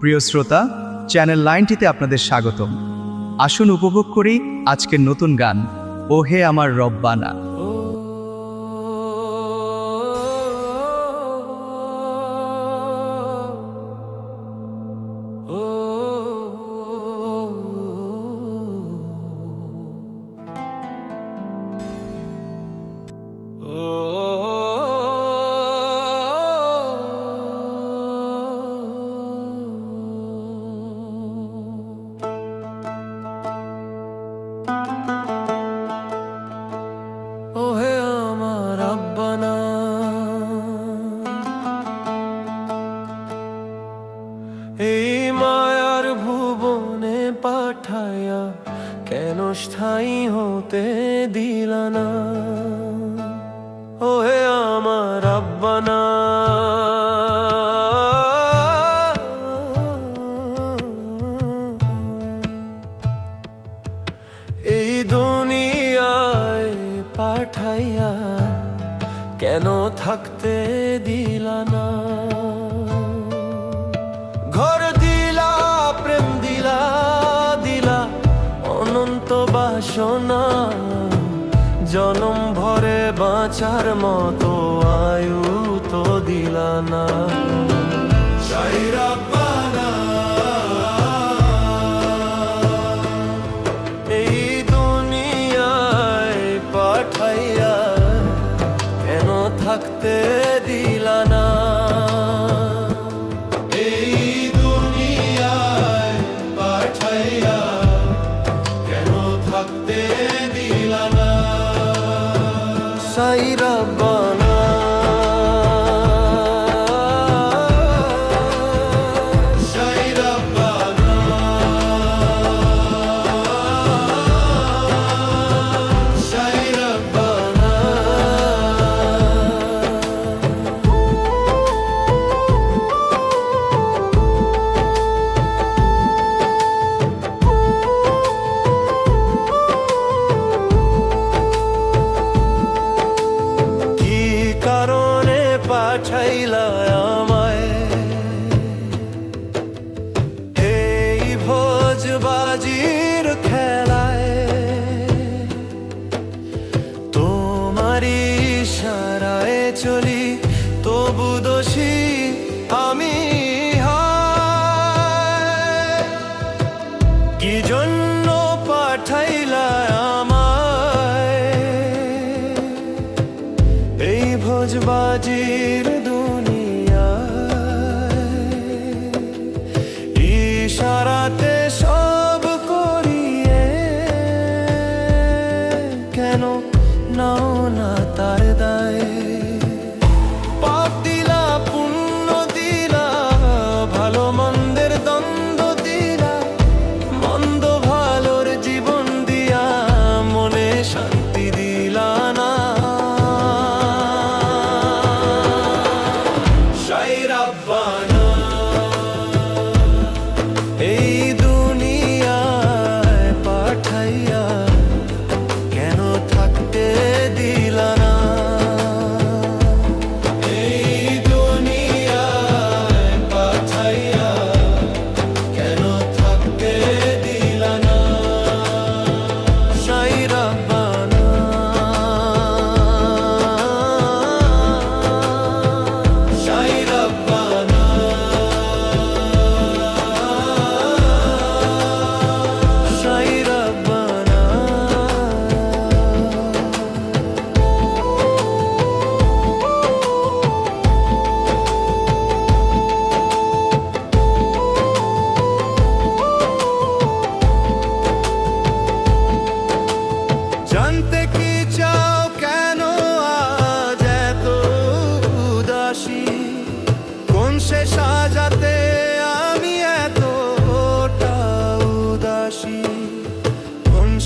প্রিয় শ্রোতা চ্যানেল লাইনটিতে আপনাদের স্বাগতম আসুন উপভোগ করি আজকের নতুন গান ওহে আমার রব্বানা Oh ক্ষণস্থায়ী হতে দিল না। ওহে আমার আব্বানা এই দুনিয়ায় পাঠাইয়া কেন থাকতে দিল না? মতো চলি তবু দোষী আমি কি জন্য পাঠাই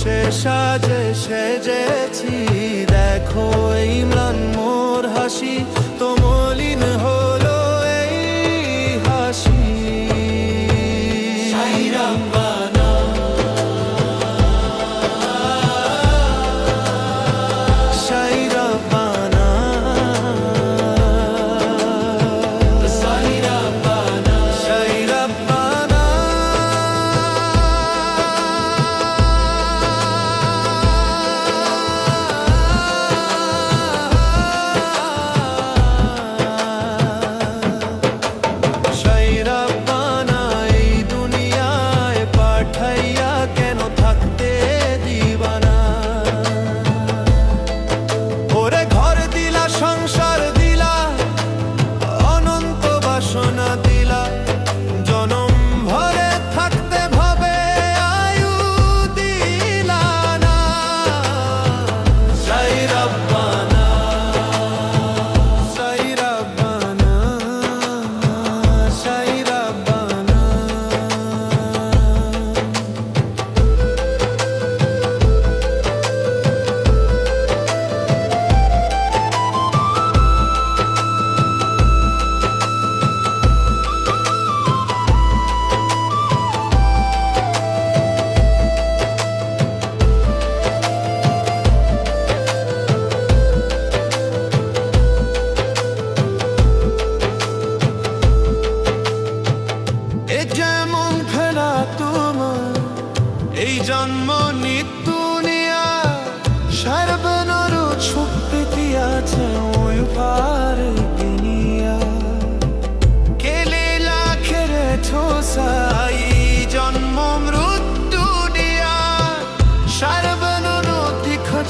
সে সাজে সেজেছি। দেখো এই মোর হাসি তোমার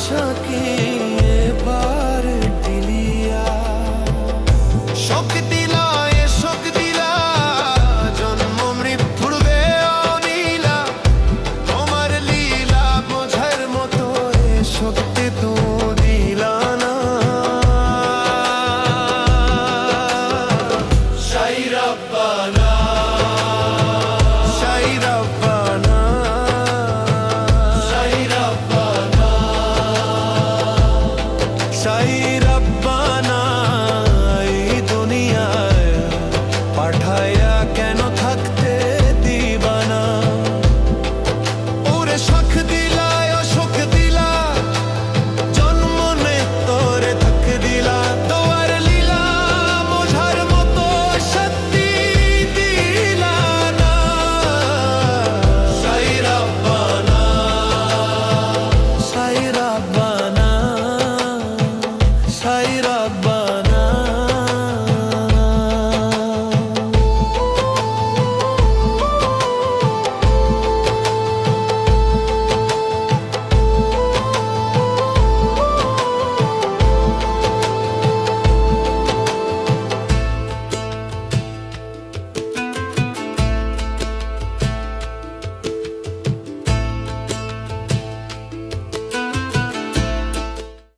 ঝাঁকে